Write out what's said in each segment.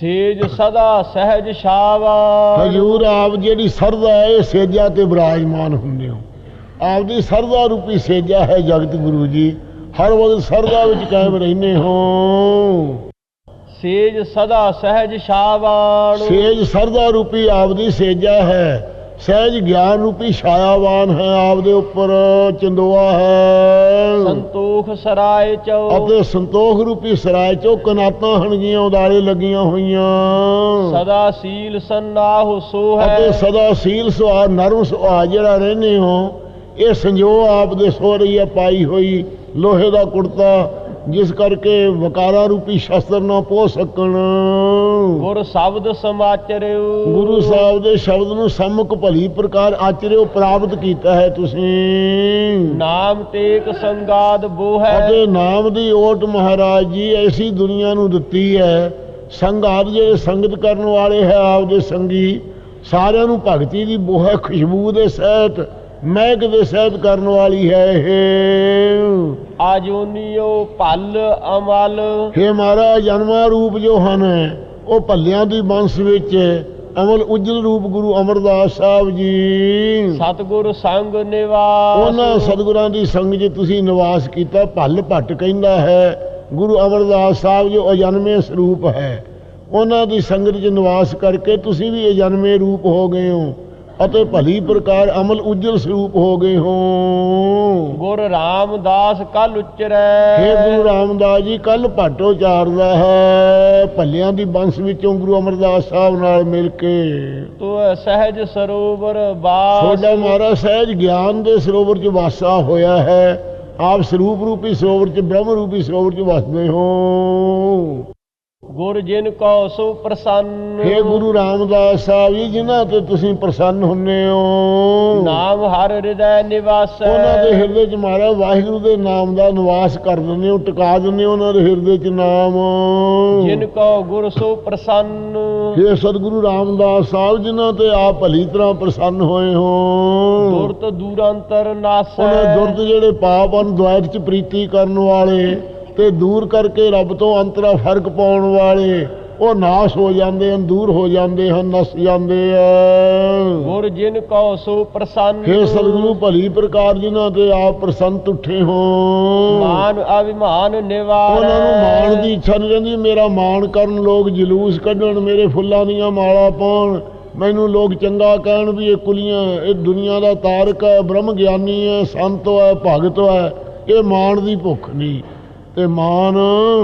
ਸੇਜ ਸਦਾ ਸਹਿਜ ਛਾਵਾ ਹਜੂਰ ਆਪ ਜਿਹੜੀ ਸਰਦਾ ਹੈ ਇਹ ਸੇਜਾ ਤੇ ਬਿਰਾਜਮਾਨ ਹੁੰਦੇ ਹੋ। ਆਪਦੀ ਸਰਦਾ ਰੂਪੀ ਸੇਜਾ ਹੈ ਜਗਤ ਗੁਰੂ ਜੀ। ਹਰ ਵਕਤ ਸਰਦਾ ਵਿੱਚ ਕਾਇਮ ਰਹਿੰਦੇ ਹੋ। ਸੇਜ ਸਦਾ ਸਹਿਜ ਛਾਵਾਣ ਸੇਜ ਸਰਦਾ ਰੂਪੀ ਆਪਦੀ ਸੇਜਾ ਹੈ। ਸਹਿਜ ਗਿਆਨ ਰੂਪੀ ਛਾਇਆਵਾਨ ਹੈ ਆਪਦੇ ਉੱਪਰ ਚੰਦੋਆ ਹੈ। ਸੰਤੋਖ ਸਰਾਏ ਚੋ। ਅਤੇ ਸੰਤੋਖ ਰੂਪੀ ਸਰਾਏ ਚੋਂ ਕਨਾਤਾਂ ਹਣਗੀਆਂ ਉਦਾਰੇ ਲੱਗੀਆਂ ਹੋਈਆਂ। ਸਦਾ ਸੀਲ ਸੰਨਾਹੁ ਸੋ ਹੈ ਅਤੇ ਸਦਾ ਸੀਲ ਸੁਆ ਨਰਮ ਸੁਆ ਜਿਹੜਾ ਰਹਿੰਦੇ ਹੋ ਇਹ ਸੰਜੋ ਆਪ ਦੇ ਸੋਹਰੀ ਪਾਈ ਹੋਈ ਲੋਹੇ ਦਾ ਕੁੜਤਾ ਜਿਸ ਕਰਕੇ ਵਕਾਰਾ ਰੂਪੀ ਸ਼ਸਤਰ ਨਾ ਪੋ ਸਕਣ। ਗੁਰ ਸ਼ਬਦ ਸਮਾਚਰਿਓ। ਗੁਰੂ ਸਾਹਿਬ ਦੇ ਸ਼ਬਦ ਨੂੰ ਸਮੁਖ ਭਲੀ ਪ੍ਰਕਾਰ ਆਚਰਿਓ ਪ੍ਰਾਪਤ ਕੀਤਾ ਹੈ ਤੁਸੀਂ। ਨਾਮ ਤੇਕ ਸੰਗਾਦ ਬੋ ਹੈ ਅਤੇ ਨਾਮ ਦੀ ਓਟ ਮਹਾਰਾਜ ਜੀ ਐਸੀ ਦੁਨੀਆ ਨੂੰ ਦਿੱਤੀ ਹੈ। ਸੰਗਾਤ ਜਿਹੜੇ ਸੰਗਤ ਕਰਨ ਵਾਲੇ ਹੈ ਆਪਦੇ ਸੰਗੀ। ਸਾਰਿਆਂ ਨੂੰ ਭਗਤੀ ਦੀ ਬੋਹ ਖੁਸ਼ਬੂ ਦੇ ਸਹਿਤ ਮਹਿਕ ਦੇ ਸਹਿਤ ਕਰਨ ਵਾਲੀ ਹੈ ਇਹ। ਆਜੋਨੀਓ ਭਲ ਅਮਲ। ਹੇ ਮਹਾਰਾਜ ਜਨਮਾ ਰੂਪ ਜੋ ਹਨ ਉਹ ਭੱਲਿਆਂ ਦੀ ਬੰਸ ਵਿੱਚ ਅਮਲ ਉਜਲ ਰੂਪ ਗੁਰੂ ਅਮਰਦਾਸ ਸਾਹਿਬ ਜੀ। ਸਤਗੁਰ ਸੰਗ ਨਿਵਾਸ। ਉਹਨਾਂ ਸਤਿਗੁਰਾਂ ਦੀ ਸੰਗ 'ਚ ਤੁਸੀਂ ਨਿਵਾਸ ਕੀਤਾ ਭੱਲ ਭੱਟ ਕਹਿੰਦਾ ਹੈ ਗੁਰੂ ਅਮਰਦਾਸ ਸਾਹਿਬ ਜੋ ਅਜਨਮੇ ਸਰੂਪ ਹੈ। ਉਹਨਾਂ ਦੀ ਸੰਗਤ 'ਚ ਨਿਵਾਸ ਕਰਕੇ ਤੁਸੀਂ ਵੀ ਅਜਨਮੇ ਰੂਪ ਹੋ ਗਏ ਹੋ। ਅਤੇ ਭਲੀ ਪ੍ਰਕਾਰ ਅਮਲ ਉਜਲ ਸਰੂਪ ਹੋ ਗਏ ਹੋ। ਗੁਰ ਰਾਮਦਾਸ ਕਲ ਉਚਰੈ। ਗੁਰੂ ਰਾਮਦਾਸ ਜੀ ਕੱਲ ਭਾਟੋ ਚਾਰਦਾ ਹੈ। ਭੱਲਿਆਂ ਦੀ ਬੰਸ ਵਿੱਚੋਂ ਗੁਰੂ ਅਮਰਦਾਸ ਸਾਹਿਬ ਨਾਲ ਮਿਲ ਕੇ। ਤੋ ਸਹਿਜ ਸਰੋਵਰ ਬਾਸ। ਤੁਹਾਡਾ ਮਹਾਰਾਜ ਸਹਿਜ ਗਿਆਨ ਦੇ ਸਰੋਵਰ 'ਚ ਵਾਸਾ ਹੋਇਆ ਹੈ। ਆਪ ਸਰੂਪ ਰੂਪੀ ਸਰੋਵਰ 'ਚ ਬ੍ਰਹਮ ਰੂਪੀ ਸਰੋਵਰ 'ਚ ਵਸਦੇ ਹੋ। ਗੁਰ ਜਿਨ ਕੋ ਸੋ ਪ੍ਰਸੰਨ ਹੇ ਗੁਰੂ ਰਾਮਦਾਸ ਸਾਹਿਬ ਜੀ ਜਿਨ੍ਹਾਂ ਤੇ ਤੁਸੀਂ ਪ੍ਰਸੰਨ ਹੁੰਨੇ ਹੋ। ਨਾਮ ਹਰ ਹਿਰਦੈ ਨਿਵਾਸੈ। ਉਹਨਾਂ ਦੇ ਹਿਰਦੇ 'ਚ ਮਹਾਰਾਜ ਵਾਹਿਗੁਰੂ ਦੇ ਨਾਮ ਦਾ ਨਿਵਾਸ ਕਰ ਦਿੰਦੇ ਹੋ ਟਿਕਾ ਦਿੰਦੇ ਹੋ ਉਹਨਾਂ ਦੇ ਹਿਰਦੇ 'ਚ ਨਾਮ। ਜਿਨ ਕੋ ਗੁਰ ਸੋ ਪ੍ਰਸੰਨ। ਹੇ ਸਤਿਗੁਰੂ ਰਾਮਦਾਸ ਸਾਹਿਬ ਜਿਨ੍ਹਾਂ ਤੇ ਆਪ ਭਲੀ ਤਰ੍ਹਾਂ ਪ੍ਰਸੰਨ ਹੋਏ ਹੋ। ਦੁਰਤ ਦੂਰੰਤਰ ਨਾਸੈ। ਉਹਨਾਂ ਦੁਰਦ ਜਿਹੜੇ ਪਾਪ ਹਨ ਦੁਆਇਤ 'ਚ ਪ੍ਰੀਤੀ ਕਰਨ ਵਾਲੇ ਤੇ ਦੂਰ ਕਰਕੇ ਰੱਬ ਤੋਂ ਅੰਤਰਾ ਫ਼ਰਕ ਪਾਉਣ ਵਾਲੇ ਉਹ ਨਾਸ਼ ਹੋ ਜਾਂਦੇ ਹਨ ਦੂਰ ਹੋ ਜਾਂਦੇ ਹਨ ਨਸ ਜਾਂਦੇ ਆ ਗੁਰ ਜਿਨ ਕੋ ਸੋ ਪ੍ਰਸੰਨ ਹੇ ਸਤਿਗੁਰੂ ਭਲੀ ਪ੍ਰਕਾਰ ਜਿਨ੍ਹਾਂ ਤੇ ਆਪ ਪ੍ਰਸੰਤ ਉੱਠੇ ਹੋ। ਮਾਨ ਅਭਿਮਾਨ ਨਿਵਾਰੈ। ਉਹਨਾਂ ਨੂੰ ਮਾਣ ਦੀ ਇੱਛਾ ਨਹੀਂ ਰਹਿੰਦੀ ਮੇਰਾ ਮਾਣ ਕਰਨ ਲੋਕ ਜਲੂਸ ਕੱਢਣ ਮੇਰੇ ਫੁੱਲਾਂ ਦੀਆਂ ਮਾਲਾ ਪਾਉਣ। ਮੈਨੂੰ ਲੋਕ ਚੰਗਾ ਕਹਿਣ ਵੀ ਇਹ ਕੁਲੀਆਂ ਇਹ ਦੁਨੀਆ ਦਾ ਤਾਰਕ ਹੈ ਬ੍ਰਹਮ ਗਿਆਨੀ ਹੈ ਸੰਤ ਹੈ ਭਗਤ ਹੈ ਇਹ ਮਾਣ ਦੀ ਭੁੱਖ ਨਹੀਂ। ਤੇ ਮਾਣ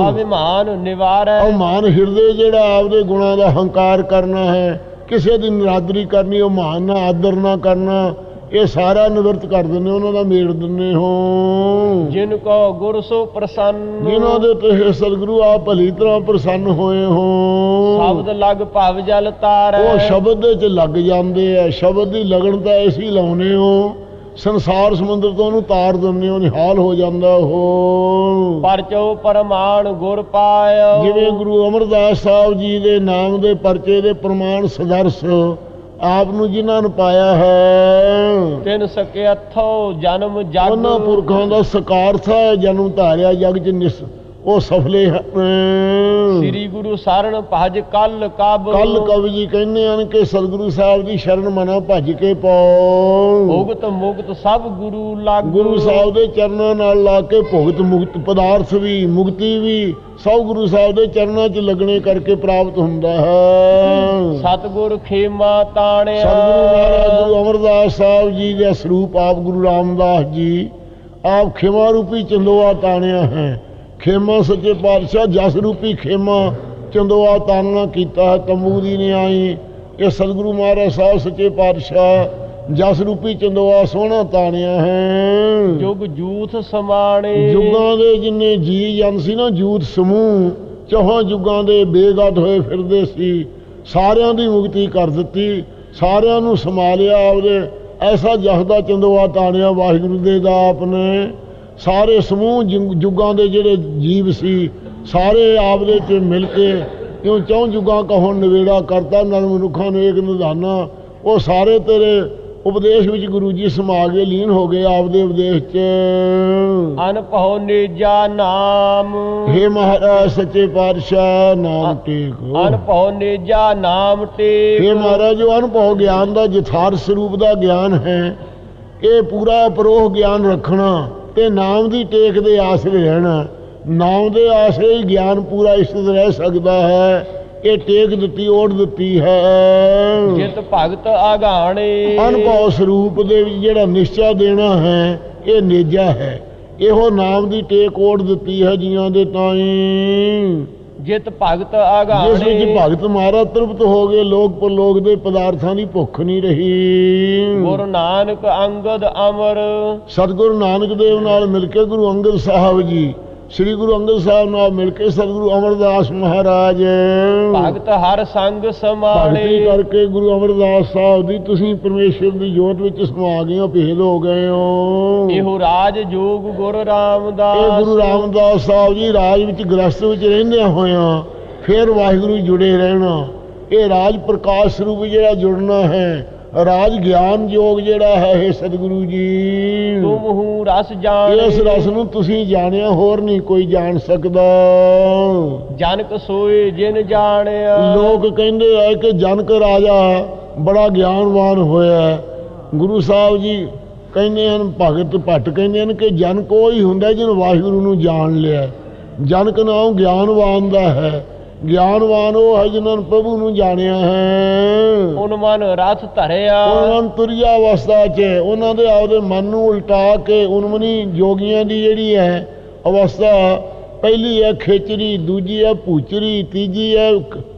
ਅਭਿਮਾਨ ਨਿਵਾਰੈ। ਉਹ ਮਾਨ ਹਿਰਦੇ ਜਿਹੜਾ ਆਪਦੇ ਗੁਣਾਂ ਦਾ ਹੰਕਾਰ ਕਰਨਾ ਹੈ ਕਿਸੇ ਦੀ ਨਿਰਾਦਰੀ ਕਰਨੀ ਉਹ ਮਾਨ ਨਾ ਆਦਰ ਨਾ ਕਰਨਾ ਇਹ ਸਾਰਾ ਨਿਵਰਤ ਕਰ ਦਿੰਦੇ ਉਹਨਾਂ ਦਾ ਮੇੜ ਦਿੰਦੇ ਹੋ। ਜਿਨ ਕੋ ਗੁਰ ਸੋ ਪ੍ਰਸੰਨ। ਜਿਨ੍ਹਾਂ ਦੇ ਤੇ ਹੇ ਸਤਿਗੁਰੂ ਆਪ ਭਲੀ ਤਰ੍ਹਾਂ ਪ੍ਰਸੰਨ ਹੋਏ ਹੋ। ਸ਼ਬਦ ਲਗ ਭਵ ਜਲ ਤਾਰੈ। ਉਹ ਸ਼ਬਦ ਦੇ ਚ ਲੱਗ ਜਾਂਦੇ ਆ ਸ਼ਬਦ ਦੀ ਲਗਨ ਤਾਂ ਐਸੀ ਲਾਉਨੇ ਹੋ। ਸੰਸਾਰ ਸਮੁੰਦਰ ਤੋਂ ਉਹਨੂੰ ਤਾਰ ਦਿੰਦੇ ਹੋ ਨਿਹਾਲ ਹੋ ਜਾਂਦਾ ਉਹ। ਪਰਚੋ ਪਰਮਾਨ ਗੁਰ ਪਾਇਓ। ਜਿਵੇਂ ਗੁਰੂ ਅਮਰਦਾਸ ਸਾਹਿਬ ਜੀ ਦੇ ਨਾਮ ਦੇ ਪਰਚੇ ਦੇ ਪ੍ਰਮਾਣ ਸਦਰਸ ਆਪ ਨੂੰ ਜਿਨ੍ਹਾਂ ਨੂੰ ਪਾਇਆ ਹੈ। ਤਿਨ ਸਕੇਥੋ ਜਨਮ ਜਗ। ਉਹਨਾਂ ਪੁਰਖਾਂ ਦਾ ਸਕਾਰਥ ਹੈ ਜਨਮ ਧਾਰਿਆ ਜਗ ਚ ਨਿਸ ਉਹ ਸਫਲੇ ਹਨ। ਸ੍ਰੀ ਗੁਰੂ ਸਰਣ ਭਜ ਕਲ ਕਬ ਕੱਲ ਕਵੀ ਜੀ ਕਹਿੰਦੇ ਹਨ ਕਿ ਸਤਿਗੁਰੂ ਸਾਹਿਬ ਦੀ ਸ਼ਰਨ ਮਨਾ ਭੱਜ ਕੇ ਪਾਓ। ਭੁਗਤ ਮੁਕਤ ਸਭ ਗੁਰੂ ਲਾਗੂ। ਗੁਰੂ ਸਾਹਿਬ ਦੇ ਚਰਨਾਂ ਨਾਲ ਲਾ ਕੇ ਭੁਗਤ ਮੁਕਤ ਪਦਾਰਥ ਵੀ ਮੁਕਤੀ ਵੀ ਸਭ ਗੁਰੂ ਸਾਹਿਬ ਦੇ ਚਰਨਾਂ 'ਚ ਲੱਗਣੇ ਕਰਕੇ ਪ੍ਰਾਪਤ ਹੁੰਦਾ ਹੈ। ਸਤਗੁਰ ਖੇਮਾ ਤਾਣਿਆ। ਸਤਿਗੁਰੂ ਮਹਾਰਾਜ ਗੁਰੂ ਅਮਰਦਾਸ ਸਾਹਿਬ ਜੀ ਦੇ ਸਰੂਪ ਆਪ ਗੁਰੂ ਰਾਮਦਾਸ ਜੀ ਆਪ ਖੇਮਾ ਰੂਪੀ ਚੰਦੋਆ ਤਾਣਿਆ ਹੈ। ਖੇਮਾ ਸੱਚੇ ਪਾਤਸ਼ਾਹ ਜਸ ਰੂਪੀ ਖੇਮਾ ਚੰਦੋਆ ਤਾਣਨਾ ਕੀਤਾ ਹੈ ਤੰਬੂ ਦੀ ਨੇ ਆਈ ਇਹ ਸਤਿਗੁਰੂ ਮਹਾਰਾਜ ਸਾਹਿਬ ਸੱਚੇ ਪਾਤਸ਼ਾਹ ਜਸ ਰੂਪੀ ਚੰਦੋਆ ਸੋਹਣਾ ਤਾਣਿਆ ਹੈ। ਜੁਗ ਜੂਥ ਸਮਾਣੇ। ਯੁੱਗਾਂ ਦੇ ਜਿੰਨੇ ਜੀ ਜਨ ਸੀ ਨਾ ਜੂਤ ਸਮੂਹ ਚੌਹਾਂ ਯੁੱਗਾਂ ਦੇ ਬੇਗਤ ਹੋਏ ਫਿਰਦੇ ਸੀ। ਸਾਰਿਆਂ ਦੀ ਮੁਕਤੀ ਕਰ ਦਿੱਤੀ ਸਾਰਿਆਂ ਨੂੰ ਸੰਭਾਲਿਆ ਆਪਦੇ। ਐਸਾ ਜਹਦਾ ਚੰਦੋਆ ਤਾਣਿਆ ਵਾਹਿਗੁਰੂ ਦੇ ਦਾ ਆਪਨੇ। ਸਾਰੇ ਸਮੂਹ ਜੁਗ- ਦੇ ਜਿਹੜੇ ਜੀਵ ਸੀ ਸਾਰੇ ਆਪਦੇ ਚ ਮਿਲ ਕੇ ਕਿਉਂ ਚੌਂ ਯੁੱਗਾਂ ਕਾ ਹੁਣ ਨਵੇੜਾ ਕਰਤਾ ਨਰ ਮਨੁੱਖਾਂ ਨੂੰ ਏਕ ਨਿਧਾਨਾ। ਉਹ ਸਾਰੇ ਤੇਰੇ ਉਪਦੇਸ਼ ਵਿੱਚ ਗੁਰੂ ਜੀ ਸਮਾ ਗਏ ਲੀਨ ਹੋ ਗਏ ਆਪਦੇ ਉਪਦੇਸ਼ 'ਚ। ਅਨਭਉ ਨੇਜਾ ਨਾਮ। ਹੇ ਮਹਾਰਾਜ ਸੱਚੇ ਪਾਤਸ਼ਾਹ ਨਾਮ ਟੇਕੋ। ਅਨਭਉ ਨੇਜਾ ਨਾਮ ਤੇ ਹੇ ਮਹਾਰਾਜ ਜੋ ਅਨੁਭਵ ਗਿਆਨ ਦਾ ਯਥਾਰਥ ਸਰੂਪ ਦਾ ਗਿਆਨ ਹੈ। ਇਹ ਪੂਰਾ ਪਰੋਹ ਗਿਆਨ ਰੱਖਣਾ। ਤੇ ਨਾਮ ਦੀ ਟੇਕ ਦੇ ਆਸਰੇ ਰਹਿਣਾ। ਨਾਮ ਦੇ ਆਸਰੇ ਹੀ ਗਿਆਨ ਪੂਰਾ ਇਸਤ ਰਹਿ ਸਕਦਾ ਹੈ ਇਹ ਟੇਕ ਦਿੱਤੀ ਓੜ ਦਿੱਤੀ ਹੈ। ਜਿਤ ਭਗਤ ਆਗਾਣੇ। ਅਨੁਭਵ ਸਰੂਪ ਦੇ ਵਿੱਚ ਜਿਹੜਾ ਨਿਸ਼ਚਾ ਦੇਣਾ ਹੈ ਇਹ ਨੇਜਾ ਹੈ। ਇਹੋ ਨਾਮ ਦੀ ਟੇਕ ਓੜ ਦਿੱਤੀ ਹੈ ਜੀਆਂ ਦੇ ਤਾਈਂ। ਜਿਤ ਭਗਤ ਜਿਸ ਵਿੱਚ ਆਗਾਣੇ ਭਗਤ ਮਹਾਰਾ ਤ੍ਰਿਪਤ ਹੋ ਗਏ ਲੋਕ ਪਰਲੋਕ ਦੇ ਪਦਾਰਥਾਂ ਦੀ ਭੁੱਖ ਨਹੀਂ ਰਹੀ। ਗੁਰੂ ਨਾਨਕ ਅੰਗਦ ਅਮਰ। ਸਤਿਗੁਰੂ ਨਾਨਕ ਦੇਵ ਨਾਲ ਮਿਲ ਕੇ ਗੁਰੂ ਅੰਗਦ ਸਾਹਿਬ ਜੀ ਸ੍ਰੀ ਗੁਰੂ ਅੰਗਦ ਸਾਹਿਬ ਨਾਲ ਮਿਲ ਕੇ ਸਤਿਗੁਰੂ ਅਮਰਦਾਸ ਮਹਾਰਾਜ। ਭਗਤ ਹਰ ਸੰਗ ਭਗਤੀ ਸਮਾਣੇ ਕਰਕੇ ਗੁਰੂ ਅਮਰਦਾਸ ਸਾਹਿਬ ਦੀ ਤੁਸੀਂ ਪਰਮੇਸ਼ਰ ਦੀ ਜੋਤ ਵਿੱਚ ਸਮਾ ਗਏ ਹੋ ਭੇਦ ਹੋ ਗਏ ਹੋ। ਇਹੋ ਰਾਜ ਜੋਗ ਗੁਰੂ ਇਹ ਰਾਮਦਾਸ ਗੁਰੂ ਰਾਮਦਾਸ ਸਾਹਿਬ ਜੀ ਰਾਜ ਵਿੱਚ ਗ੍ਰਸਤ ਵਿੱਚ ਰਹਿੰਦਿਆਂ ਹੋਇਆਂ ਫਿਰ ਵਾਹਿਗੁਰੂ ਜੁੜੇ ਰਹਿਣਾ। ਇਹ ਰਾਜ ਪ੍ਰਕਾਸ਼ ਸਰੂਪ ਜਿਹੜਾ ਜੁੜਨਾ ਹੈ ਰਾਜ ਗਿਆਨ ਯੋਗ ਜਿਹੜਾ ਹੈ ਇਹ ਸਤਿਗੁਰੂ ਜੀ। ਤੁਮ ਹੂੰ ਰਸ ਜਾਣੇ। ਇਸ ਰਸ ਨੂੰ ਤੁਸੀਂ ਜਾਣਿਆ ਹੋਰ ਨਹੀਂ ਕੋਈ ਜਾਣ ਸਕਦਾ। ਜਨਕ ਸੋਏ ਜਿਨ ਜਾਣਿਆ। ਲੋਕ ਕਹਿੰਦੇ ਆ ਕਿ ਜਨਕ ਰਾਜਾ ਬੜਾ ਗਿਆਨਵਾਨ ਹੋਇਆ। ਗੁਰੂ ਸਾਹਿਬ ਜੀ ਕਹਿੰਦੇ ਹਨ ਭਗਤ ਭੱਟ ਕਹਿੰਦੇ ਹਨ ਕਿ ਜਨਕ ਉਹ ਹੀ ਹੁੰਦਾ ਜਿਹਨੇ ਵਾਹਿਗੁਰੂ ਨੂੰ ਜਾਣ ਲਿਆ। ਜਨਕ ਨਾਮ ਗਿਆਨਵਾਨ ਦਾ ਹੈ। ਗਿਆਨਵਾਨ ਉਹ ਹੈ ਜਿਨ੍ਹਾਂ ਨੇ ਪ੍ਰਭੂ ਨੂੰ ਜਾਣਿਆ ਹੈ। ਉਨ ਮਨ ਰਥ ਧਰਿਆ। ਉਹਨਾਂ ਤੁਰਿਆ ਅਵਸਥਾ 'ਚ ਉਹਨਾਂ ਦੇ ਆਪਦੇ ਮਨ ਨੂੰ ਉਲਟਾ ਕੇ ਉਨਮਨੀ ਜੋਗੀਆਂ ਦੀ ਜਿਹੜੀ ਹੈ ਅਵਸਥਾ ਪਹਿਲੀ ਹੈ ਖੇਚਰੀ ਦੂਜੀ ਹੈ ਭੂਚਰੀ ਤੀਜੀ ਹੈ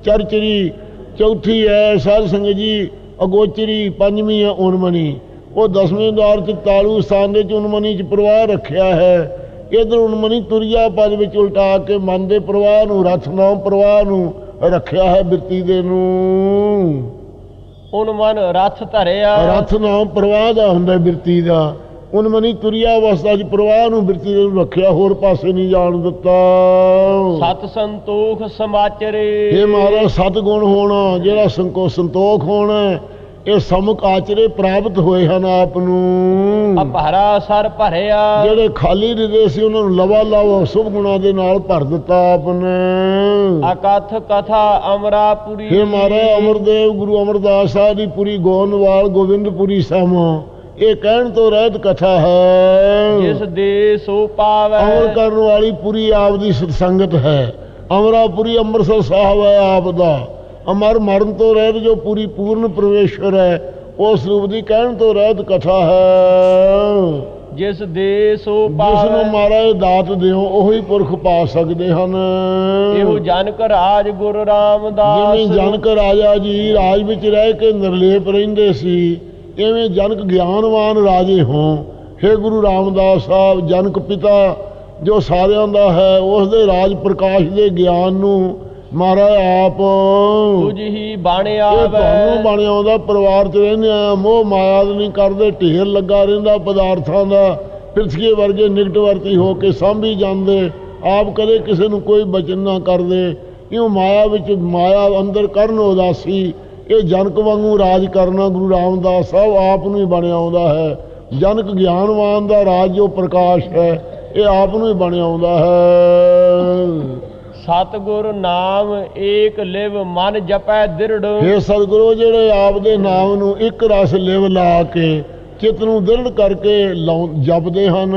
ਚਰਚਰੀ ਚੌਥੀ ਹੈ ਸਾਧ ਸੰਗਤ ਜੀ ਅਗੋਚਰੀ ਪੰਜਵੀਂ ਹੈ ਉਨਮਨੀ। ਉਹ ਦਸਵੇਂ ਦੌਰ 'ਚ ਤਾਲੂ ਸਥਾਨ ਦੇ 'ਚ ਉਨਮਨੀ 'ਚ ਪ੍ਰਵਾਹ ਰੱਖਿਆ ਹੈ। ਇਧਰ ਉਨਮਨੀ ਤੁਰਿਆ ਪਦ ਵਿੱਚ ਉਲਟਾ ਕੇ ਮਨ ਦੇ ਪ੍ਰਵਾਹ ਨੂੰ ਰਥ ਨਾਮ ਪ੍ਰਵਾਹ ਨੂੰ ਰੱਖਿਆ ਹੈ ਬਿਰਤੀ ਦੇ ਨੂੰ। ਉਨ ਮਨ ਰਥ ਧਰਿਆ। ਰਥ ਨਾਮ ਪ੍ਰਵਾਹ ਦਾ ਹੁੰਦਾ ਬਿਰਤੀ ਦਾ। ਉਹਨ ਮਨੀ ਤੁਰਿਆ ਅਵਸਥਾ 'ਚ ਪ੍ਰਵਾਹ ਨੂੰ ਬਿਰਤੀ ਦੇ ਨੂੰ ਰੱਖਿਆ ਹੋਰ ਪਾਸੇ ਨਹੀਂ ਜਾਣ ਦਿੱਤਾ। ਸਤ ਸੰਤੋਖ ਸਮਾਚਰੇ। ਇਹ ਮਹਾਰਾਜ ਸਤ ਗੁਣ ਹੋਣਾ ਜਿਹੜਾ ਸੰਕੋ ਸੰਤੋਖ ਹੋਣਾ ਇਹ ਸਮਕ ਆਚਰੇ ਪ੍ਰਾਪਤ ਹੋਏ ਹਨ ਆਪ ਨੂੰ। ਅਪਹਰਾ ਸਰ ਭਰਿਆ। ਜਿਹੜੇ ਖਾਲੀ ਹਿਰਦੇ ਸੀ ਉਹਨਾਂ ਨੂੰ ਲਵਾ ਲਵ ਸੁਭ ਗੁਣਾ ਦੇ ਨਾਲ ਭਰ ਦਿੱਤਾ ਆਪ ਨੇ। ਅਕਥ ਕਥਾ ਅਮਰਾਪੁਰੀ ਇਹ ਮਹਾਰਾਜ ਅਮਰਦੇਵ ਗੁਰੂ ਅਮਰਦਾਸ ਸਾਹਿਬ ਦੀ ਪੂਰੀ ਗੋਨਵਾਲ ਗੋਬਿੰਦਪੁਰੀ ਸਮੋ। ਇਹ ਕਹਿਣ ਤੋਂ ਰਹਿਤ ਕਥਾ ਹੈ। ਜਿਸ ਦੇ ਸੋ ਪਾਵੈ। ਅਮਰ ਕਰਨ ਵਾਲੀ ਪੂਰੀ ਆਪ ਦੀ ਸਤਸੰਗਤ ਹੈ। ਅਮਰਾਪੁਰੀ ਅੰਮ੍ਰਿਤਸਰ ਸਾਹਿਬ ਹੈ ਆਪ ਦਾ। ਅਮਰ ਮਰਨ ਤੋਂ ਰਹਿਤ ਜੋ ਪੂਰੀ ਪੂਰਨ ਪਰਮੇਸ਼ਵਰ ਹੈ ਉਸ ਰੂਪ ਦੀ ਕਹਿਣ ਤੋਂ ਰਹਿਤ ਕਥਾ ਹੈ। ਜਿਸ ਦੇ ਸੋ ਜਿਸ ਨੂੰ ਮਹਾਰਾਜ ਦਾਤ ਦਿਓ ਉਹੀ ਪੁਰਖ ਪਾ ਸਕਦੇ ਹਨ। ਇਹੋ ਜਨਕ ਰਾਜ ਗੁਰੂ ਰਾਮਦਾਸ ਜਿਵੇਂ ਜਨਕ ਰਾਜਾ ਜੀ ਰਾਜ ਵਿੱਚ ਰਹਿ ਕੇ ਨਿਰਲੇਪ ਰਹਿੰਦੇ ਸੀ ਇਵੇਂ ਜਨਕ ਗਿਆਨਵਾਨ ਰਾਜੇ ਹੋਂ ਹੇ ਗੁਰੂ ਰਾਮਦਾਸ ਸਾਹਿਬ ਜਨਕ ਪਿਤਾ ਜੋ ਸਾਰਿਆਂ ਦਾ ਹੈ ਉਸ ਦੇ ਰਾਜ ਪ੍ਰਕਾਸ਼ ਦੇ ਗਿਆਨ ਨੂੰ ਮਹਾਰਾਜ ਆਪ। ਤੁਝ ਹੀ ਬਣ ਆਵੈ। ਤੁਹਾਨੂੰ ਬਣਿਆ ਆਉਂਦਾ ਪਰਿਵਾਰ 'ਚ ਰਹਿੰਦੇ ਆ। ਮੋਹ ਮਾਇਆ ਦਾ ਨਹੀਂ ਕਰਦੇ ਢੇਰ ਲੱਗਾ ਰਹਿੰਦਾ ਪਦਾਰਥਾਂ ਦਾ। ਪਿਰਥੀਏ ਵਰਗੇ ਨਿਕਟ ਵਰਤੀ ਹੋ ਕੇ ਸਾਂਭੀ ਜਾਂਦੇ। ਆਪ ਕਦੇ ਕਿਸੇ ਨੂੰ ਕੋਈ ਬਚਨ ਨਾ ਕਰਦੇ। ਇਉਂ ਮਾਇਆ ਵਿੱਚ ਮਾਇਆ ਅੰਦਰ ਕਰਨ ਉਦਾਸੀ। ਇਹ ਜਨਕ ਵਾਂਗੂ ਰਾਜ ਕਰਨਾ ਗੁਰੂ ਰਾਮਦਾਸ ਸਾਹਿਬ ਆਪ ਨੂੰ ਹੀ ਬਣਿਆ ਆਉਂਦਾ ਹੈ। ਜਨਕ ਗਿਆਨਵਾਨ ਦਾ ਰਾਜ ਜੋ ਪ੍ਰਕਾਸ਼ ਹੈ ਇਹ ਆਪ ਨੂੰ ਹੀ ਬਣਿਆ ਆਉਂਦਾ ਹੈ। ਸਤਿਗੁਰ ਨਾਮ ਏਕ ਲਿਵ ਮਨ ਜਪੈ ਦਿਰੜ। ਹੇ ਸਤਿਗੁਰੂ ਜਿਹੜੇ ਆਪ ਦੇ ਨਾਮ ਨੂੰ ਇੱਕ ਰਸ ਲਿਵ ਲਾ ਕੇ ਚਿੱਤ ਨੂੰ ਦ੍ਰਿੜ ਕਰਕੇ ਲਾਉ- ਜਪਦੇ ਹਨ।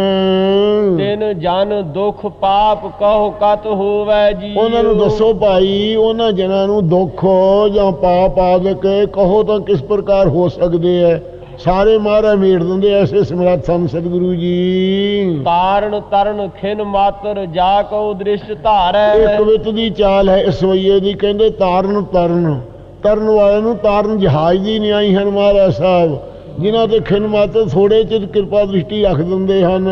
ਤਿਨ ਜਨ ਦੁਖ ਪਾਪ ਕਹੋ ਕਤ ਹੋਵੈ ਜੀ ਉਹਨਾਂ ਨੂੰ ਦੱਸੋ ਭਾਈ ਉਹਨਾਂ ਜਨਾਂ ਨੂੰ ਦੁੱਖ ਜਾਂ ਪਾਪ ਆਦਿਕ ਕਹੋ ਤਾਂ ਕਿਸ ਪ੍ਰਕਾਰ ਹੋ ਸਕਦੇ ਐ? ਸਾਰੇ ਮਹਾਰਾ ਮੇੜ ਦਿੰਦੇ ਐਸੇ ਸਮਰੱਥ ਸੰਤ ਸਤਿਗੁਰੂ ਜੀ। ਤਾਰਨ ਤਰਨ ਖਿਨ ਮਾਤਰ ਜਾ ਕਉ ਦ੍ਰਿਸ਼ਟ ਧਾਰੈ। ਇਹ ਕਵਿਤ ਦੀ ਚਾਲ ਹੈ ਇਸ ਵਈਏ ਦੀ ਕਹਿੰਦੇ ਤਾਰਨ ਤਰਨ। ਤਰਨ ਵਾਲੇ ਨੂੰ ਤਾਰਨ ਜਹਾਜ਼ ਦੀ ਨਹੀਂ ਆਈ ਹਨ ਮਹਾਰਾਜ ਸਾਹਿਬ। ਜਿਨ੍ਹਾਂ ਤੇ ਖਿਨ ਮਾਤਰ ਥੋੜੇ ਚਿਰ ਕਿਰਪਾ ਦ੍ਰਿਸ਼ਟੀ ਰੱਖ ਦਿੰਦੇ ਹਨ।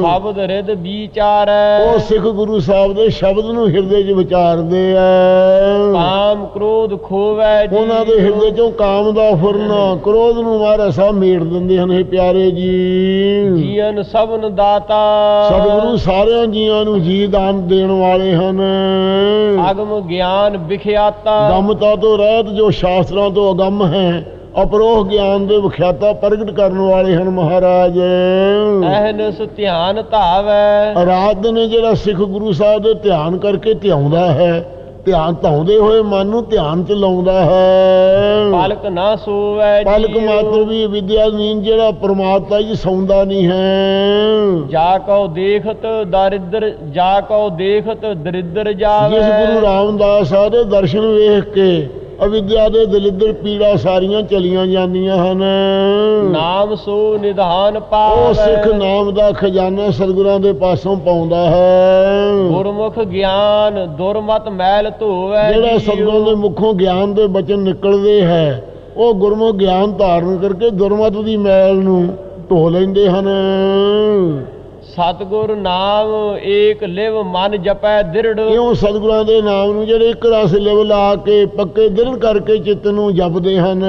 ਸ਼ਬਦ ਰਿਦ ਵਿਚਾਰੈ ਉਹ ਸਿੱਖ ਗੁਰੂ ਸਾਹਿਬ ਦੇ ਸ਼ਬਦ ਨੂੰ ਹਿਰਦੇ 'ਚ ਵਿਚਾਰਦੇ ਐ ਕਾਮ ਕ੍ਰੋਧ ਖੋਵੈ ਜੀ। ਉਹਨਾਂ ਦੇ ਹਿਰਦੇ 'ਚੋਂ ਕਾਮ ਦਾ ਫੁਰਨਾ ਕ੍ਰੋਧ ਨੂੰ ਮਹਾਰਾਜ ਸਾਹਿਬ ਮੇੜ ਦਿੰਦੇ ਹਨ ਇਹ ਪਿਆਰੇ ਜੀ। ਜੀਵਨ ਸਭਨ ਦਾਤਾ। ਸਤਿਗੁਰੂ ਸਾਰਿਆਂ ਜੀਆਂ ਨੂੰ ਜੀ ਦਾਨ ਦੇਣ ਵਾਲੇ ਹਨ। ਅਗਮ ਗਿਆਨ ਵਿਖਿਆਤਾ। ਗਮਤਾ ਤੋਂ ਰਹਿਤ ਜੋ ਸ਼ਾਸਤਰਾਂ ਤੋਂ ਅਗੰਮ ਹੈ ਅਪਰੋਹ ਗਿਆਨ ਦੇ ਵਿਖਿਆਤਾ ਪ੍ਰਗਟ ਕਰਨ ਵਾਲੇ ਹਨ ਮਹਾਰਾਜ। ਅਹਨਸ ਧਿਆਨ ਧਾਵੈ। ਰਾਤ ਨੇ ਜਿਹੜਾ ਸਿੱਖ ਗੁਰੂ ਸਾਹਿਬ ਦੇ ਧਿਆਨ ਕਰਕੇ ਧਿਆਉਂਦਾ ਹੈ ਧਿਆਨ ਧਾਉਂਦੇ ਹੋਏ ਮਨ ਨੂੰ ਧਿਆਨ ਚ ਲਾਉਂਦਾ ਹੈ। ਪਲਕ ਨਾ ਸੋਵੈ ਪਲਕ। ਮਾਤਰ ਵੀ ਵਿਦਿਆ ਨੀਨ ਜਿਹੜਾ ਪ੍ਰਮਾਤਮਾ ਜੀ ਸੌਂਦਾ ਨਹੀਂ ਹੈ। ਜਾ ਕਉ ਦੇਖਤ ਦਰਿਦਰ ਜਾ ਕਉ ਦੇਖਤ ਦਰਿਦਰ ਜਾਵੈ। ਜਿਸ ਗੁਰੂ ਰਾਮਦਾਸ ਆ ਦੇ ਦਰਸ਼ਨ ਵੇਖ ਕੇ ਅਵਿਦਿਆ ਦੇ ਦਲਿੱਦਰ ਪੀੜਾ ਸਾਰੀਆਂ ਚਲੀਆਂ ਜਾਂਦੀਆਂ ਹਨ। ਨਾਮ ਸੋ ਨਿਧਾਨ ਪਾਵੈ। ਉਹ ਸਿੱਖ ਨਾਮ ਦਾ ਖਜ਼ਾਨਾ ਸਤਿਗੁਰਾਂ ਦੇ ਪਾਸੋਂ ਪਾਉਂਦਾ ਹੈ। ਗੁਰਮੁਖ ਗਿਆਨ ਦੁਰਮਤ ਮੈਲ ਧੋਵੈ ਜਿਹੜਾ। ਸਤਿਗੁਰਾਂ ਦੇ ਮੁਖੋਂ ਗਿਆਨ ਦੇ ਬਚਨ ਨਿਕਲਦੇ ਹੈ ਉਹ ਗੁਰਮੁਖ ਗਿਆਨ ਧਾਰਨ ਕਰਕੇ ਦੁਰਮਤ ਦੀ ਮੈਲ ਨੂੰ ਧੋ ਲੈਂਦੇ ਹਨ। ਸਤਿਗੁਰ ਨਾਮ ਏਕ ਲਿਵ ਮਨ ਜਪੈ ਦਿਰੜ। ਇਉਂ ਸਤਿਗੁਰਾਂ ਦੇ ਨਾਮ ਨੂੰ ਜਿਹੜੇ ਇੱਕ ਰਸ ਲਿਵ ਲਾ ਕੇ ਪੱਕੇ ਦਿਲ ਕਰਕੇ ਚਿੱਤ ਨੂੰ ਜਪਦੇ ਹਨ।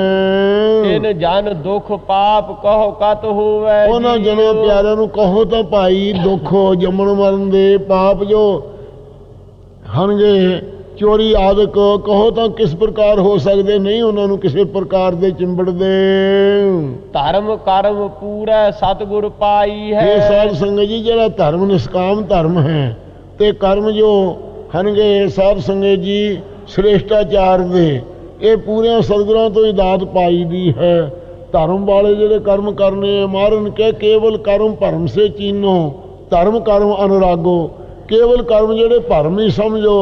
ਤਿਨ ਜਨ ਦੁਖ ਪਾਪ ਕਹੋ ਕਤ ਹੋਵੈ ਉਹਨਾਂ। ਜਨਾਂ ਪਿਆਰਿਆਂ ਨੂੰ ਕਹੋ ਤਾਂ ਭਾਈ ਦੁੱਖ ਜੰਮਣ ਮਰਨ ਦੇ ਪਾਪ ਜੋ ਹਨਗੇ ਚੋਰੀ ਆਦਿਕ ਕਹੋ ਤਾਂ ਕਿਸ ਪ੍ਰਕਾਰ ਹੋ ਸਕਦੇ? ਨਹੀਂ ਉਹਨਾਂ ਨੂੰ ਕਿਸੇ ਪ੍ਰਕਾਰ ਦੇ ਚਿੰਬੜਦੇ। ਧਰਮ ਕਰਮ ਪੂਰਾ ਸਤਿਗੁਰ ਪਾਈ ਹੈ। ਇਹ ਸਾਧ ਸੰਗਤ ਜੀ ਜਿਹੜਾ ਧਰਮ ਨਿਸ਼ਕਾਮ ਧਰਮ ਹੈ ਤੇ ਕਰਮ ਜੋ ਹਨਗੇ ਸਾਧ ਸੰਗਤ ਜੀ ਸ੍ਰੇਸ਼ਟਾਚਾਰ ਦੇ ਇਹ ਪੂਰਿਆਂ ਸਤਿਗੁਰਾਂ ਤੋਂ ਹੀ ਦਾਤ ਪਾਈ ਦੀ ਹੈ। ਧਰਮ ਵਾਲੇ ਜਿਹੜੇ ਕਰਮ ਕਰਨੇ ਮਾਰਨ ਕੇ ਕੇਵਲ ਕਰਮ ਭਰਮ ਸੇ ਚੀਨੋ ਧਰਮ ਕਰਮ ਅਨੁਰਾਗੋ। ਕੇਵਲ ਕਰਮ ਜਿਹੜੇ ਭਰਮ ਹੀ ਸਮਝੋ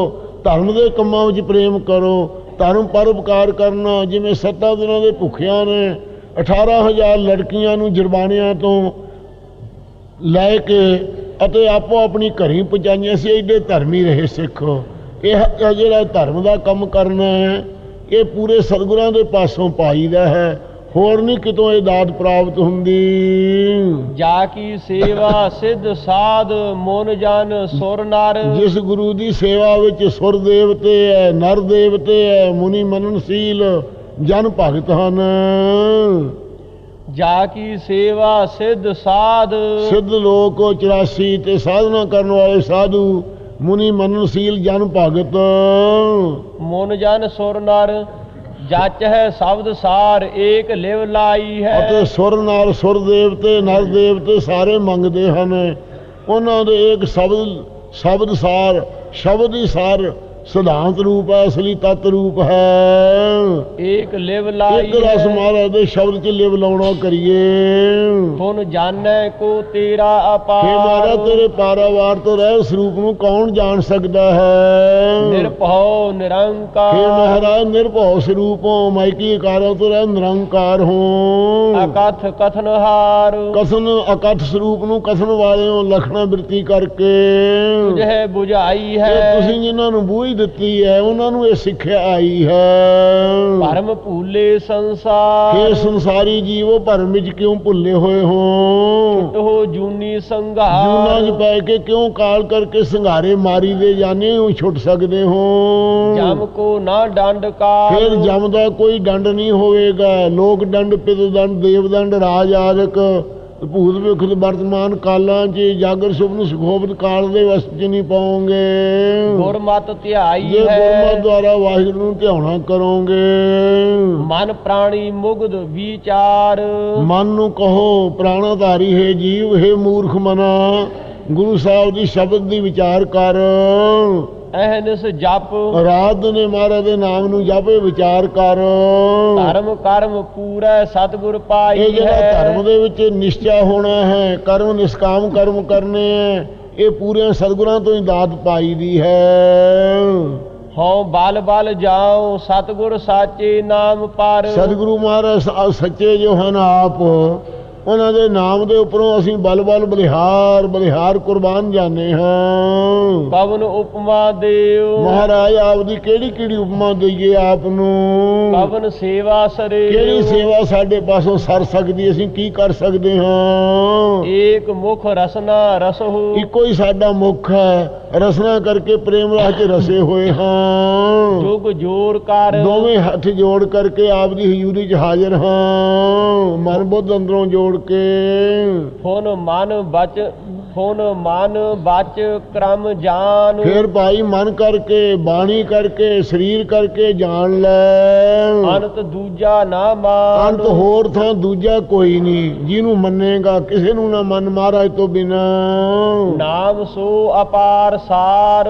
ਧਰਮ ਦੇ ਕੰਮਾਂ ਵਿੱਚ ਪ੍ਰੇਮ ਕਰੋ, ਧਰਮ ਪਰਉਪਕਾਰ ਕਰਨਾ, ਜਿਵੇਂ ਸੱਤਾਂ ਦਿਨਾਂ ਦੇ ਭੁੱਖਿਆਂ ਨੇ 18000 ਲੜਕੀਆਂ ਨੂੰ ਜੁਰਮਾਨਿਆਂ ਤੋਂ ਲੈ ਕੇ ਅਤੇ ਆਪੋ ਆਪਣੀ ਘਰੀ ਪਹੁੰਚਾਈਆਂ ਸੀ, ਐਡੇ ਧਰਮੀ ਰਹੇ ਸਿੱਖ। ਇਹ ਜਿਹੜਾ ਧਰਮ ਦਾ ਕੰਮ ਕਰਨਾ ਹੈ, ਇਹ ਪੂਰੇ ਸਤਿਗੁਰਾਂ ਦੇ ਪਾਸੋਂ ਪਾਈਦਾ ਹੈ। ਹੋਰ ਨਹੀਂ ਕਿਤੋਂ ਇਹ ਦਾਤ ਪ੍ਰਾਪਤ ਹੁੰਦੀ। ਜਾ ਕੀ ਸੇਵਾ ਸਿੱਧ ਸਾਧ ਮਨ ਜਨ ਸੁਰ ਨਰ। ਜਿਸ ਗੁਰੂ ਦੀ ਸੇਵਾ ਵਿੱਚ ਸੁਰ ਦੇਵਤੇ ਹੈ ਨਰ ਦੇਵਤੇ ਹੈ ਮੁਨੀ ਮਨਨਸ਼ੀਲ ਜਨ ਭਗਤ ਹਨ। ਜਾ ਕੀ ਸੇਵਾ ਸਿੱਧ ਸਾਧ। ਸਿੱਧ ਲੋਕ 84 ਤੇ ਸਾਧਨਾ ਕਰਨ ਵਾਲੇ ਸਾਧੂ ਮੁਨੀ ਮਨਨਸ਼ੀਲ ਜਨ ਭਗਤ। ਮਨ ਜਨ ਸੁਰ ਨਰ। ਜੱਚ ਹੈ ਸ਼ਬਦ ਸਾਰ ਏਕ ਲਿਵ ਲਾਈ ਹੈ। ਅਤੇ ਸੁਰ ਨਾਲ ਸੁਰ ਦੇਵਤੇ, ਨਰ ਦੇਵਤੇ ਸਾਰੇ ਮੰਗਦੇ ਹਨ। ਉਹਨਾਂ ਦੇ ਇੱਕ ਸ਼ਬਦ ਸ਼ਬਦ ਸਾਰ, ਸ਼ਬਦ ਹੀ ਸਾਰ ਸਿਧਾਂਤ ਰੂਪ ਹੈ ਅਸਲੀ ਤਤ ਰੂਪ ਹੈ। ਏਕ ਲਿਵ ਲਾਈ ਇੱਕ ਰਸ ਮਹਾਰਾਜ ਦੇ ਸ਼ਬਦ 'ਚ ਲਿਵ ਲਾਉਣਾ ਕਰੀਏ। ਹੁਣ ਜਾਣੈ ਕੋ ਤੇਰਾ ਅਪਾਰ ਫੇ ਮਹਾਰਾਜ ਤੇਰੇ ਪਾਰਾਵਾਰ ਤੋਂ ਰਹਿ ਸਰੂਪ ਨੂੰ ਕੌਣ ਜਾਣ ਸਕਦਾ ਹੈ? ਨਿਰਭਉ ਨਿਰੰਕਾਰ। ਮਹਾਰਾਜ ਨਿਰਭਉ ਸਰੂਪੋਂ ਮਾਇਕੀ ਕਾਰਾਂ ਤੋਂ ਰਹਿ ਨਿਰੰਕਾਰ ਹੋ। ਅਕਥ ਕਥਨ ਹਾਰ। ਕਥਨ ਅਕਥ ਸਰੂਪ ਨੂੰ ਕਥਨ ਵਾਲਿਓ ਲਖਣਾ ਬਿਰਤੀ ਕਰਕੇ। ਤੁਝੇ 부ਝਾਈ ਤੇ ਹੈ ਤੁਸੀਂ ਜਿਨ੍ਹਾਂ ਨੂੰ ਬੂਝ ਦਿੱਤੀ ਹੈ ਉਹਨਾਂ ਨੂੰ ਇਹ ਸਿੱਖਿਆ ਆਈ ਹੈ। ਭਰਮ ਭੂਲੇ ਸੰਸਾਰ। ਇਹ ਸੰਸਾਰੀ ਜੀਵੋ ਭਰਮ ਵਿੱਚ ਕਿਉਂ ਭੁੱਲੇ ਹੋਏ ਹੋ? ਹੋ ਜੂਨੀ ਜੂਨਾਂ ਸੰਘਾਰ 'ਚ ਪੈ ਕੇ ਕਿਉਂ ਕਾਲ ਕਰਕੇ ਸੰਘਾਰੇ ਮਾਰੀ ਦੇ ਜਾਣੇ ਹੋ ਛੁੱਟ ਸਕਦੇ ਹੋ? ਜਮ ਕੋ ਨਾ ਡੰਡ ਫਿਰ ਕਾਰ ਜਮ ਦਾ ਕੋਈ ਦੰਡ ਨਹੀਂ ਹੋਵੇਗਾ। ਲੋਕ ਦੰਡ ਪਿਤ ਦੰਡ ਦੇਵ ਦੰਡ ਰਾਜ ਆਦਿਕ। ਭੂਤ ਵਿਖ ਵਰਤਮਾਨ ਕਾਲਾਂ 'ਚ ਜਾਗਰ ਸੁਪਨ ਸੁਖੋਬਤ ਕਾਲ ਦੇ ਵਸ 'ਚ ਨਹੀਂ ਪਾਓਗੇ ਗੁਰਮਤ ਧਿਆਈ ਜੇ ਗੁਰਮਤਿ ਹੈ ਦੁਆਰਾ ਵਾਹਿਗੁਰੂ ਨੂੰ ਧਿਆਉਣਾ ਕਰੋਗੇ। ਮਨ ਪ੍ਰਾਣੀ ਮੁਗਧ ਵਿਚਾਰ। ਮਨ ਨੂੰ ਕਹੋ ਪ੍ਰਾਣਾਧਾਰੀ ਹੈ ਜੀਵ ਹੈ ਮੂਰਖ ਮਨਾ। ਗੁਰੂ ਸਾਹਿਬ ਦੀ ਸ਼ਬਦ ਦੀ ਵਿਚਾਰ ਕਰ। ਅਹਨਸ ਜਪ। ਰਾਤ ਨੇ ਮਹਾਰਾਜ ਦੇ ਨਾਮ ਨੂੰ ਜਪੇ ਵਿਚਾਰ ਕਰ। ਧਰਮ ਕਰਮ ਪੂਰਾ ਸਤਿਗੁਰ ਇਹ ਪਾਈ ਜਿਹੜਾ ਹੈ। ਧਰਮ ਦੇ ਵਿੱਚ ਨਿਸ਼ਚਾ ਹੋਣਾ ਹੈ ਕਰਮ ਨਿਸ਼ਕਾਮ ਕਰਮ ਕਰਨੇ ਹੈ ਇਹ ਪੂਰੇ ਸਤਿਗੁਰਾਂ ਤੋਂ ਹੀ ਦਾਤ ਪਾਈ ਦੀ ਹੈ। ਹਉ ਬਲ ਬਲ ਜਾਉ ਸਤਿਗੁਰ ਸਾਚੇ ਨਾਮ ਪਰ। ਸਤਿਗੁਰੂ ਮਹਾਰਾਜ ਸੱਚੇ ਜੋ ਹਨ ਆਪ। ਉਹਨਾਂ ਦੇ ਨਾਮ ਦੇ ਉੱਪਰੋਂ ਅਸੀਂ ਬਲ ਬਲ ਬਲਿਹਾਰ ਬਲਿਹਾਰ ਕੁਰਬਾਨ ਜਾਂਦੇ ਹਾਂ। ਕਵਨ ਉਪਮਾ ਦੇਉ ਮਹਾਰਾਜ ਆਪ ਦੀ ਕਿਹੜੀ ਕਿਹੜੀ ਉਪਮਾ ਦਈਏ ਆਪ ਨੂੰ? ਕਵਨ ਸੇਵਾ ਸਰੇ। ਕਿਹੜੀ ਸੇਵਾ ਸਾਡੇ ਪਾਸੋਂ ਸਰ ਸਕਦੀ ਅਸੀਂ ਕੀ ਕਰ ਸਕਦੇ ਹਾਂ? ਏਕ ਮੁਖ ਰਸਨਾ ਰਸਹੁ। ਇੱਕੋ ਹੀ ਸਾਡਾ ਮੁਖ ਹੈ। ਰਸਨਾ ਕਰਕੇ ਪ੍ਰੇਮ ਰਾਹ 'ਚ ਰਸੇ ਹੋਏ ਹਾਂ। ਜੁਗ ਜੋੜ ਕਰ। ਦੋਵੇਂ ਹੱਥ ਜੋੜ ਕਰਕੇ ਆਪ ਦੀ ਹਜ਼ੂਰੀ 'ਚ ਹਾਜ਼ਰ ਹਾਂ। ਮਨ ਬੁੱਧ ਅੰਦਰੋਂ ਜੋੜ ਕੇ। ਫੋਨ ਮਨ ਬਚ ਫੋਨ ਮਨ ਬਚ ਕਰਮ ਜਾਨ। ਫਿਰ ਭਾਈ ਮਨ ਕਰਕੇ ਬਾਣੀ ਕਰਕੇ ਸਰੀਰ ਕਰਕੇ ਜਾਣ ਲੈ ਅੰਤ ਦੂਜਾ ਨਾ ਮਾਨ। ਅੰਤ ਹੋਰ ਥਾਂ ਦੂਜਾ ਕੋਈ ਨਹੀਂ ਜਿਹਨੂੰ ਮੰਨੇਗਾ ਕਿਸੇ ਨੂੰ ਨਾ ਮੰਨ ਮਹਾਰਾਜ ਤੋਂ ਬਿਨਾ। ਨਾਮ ਸੋ ਅਪਾਰ ਸਾਰ।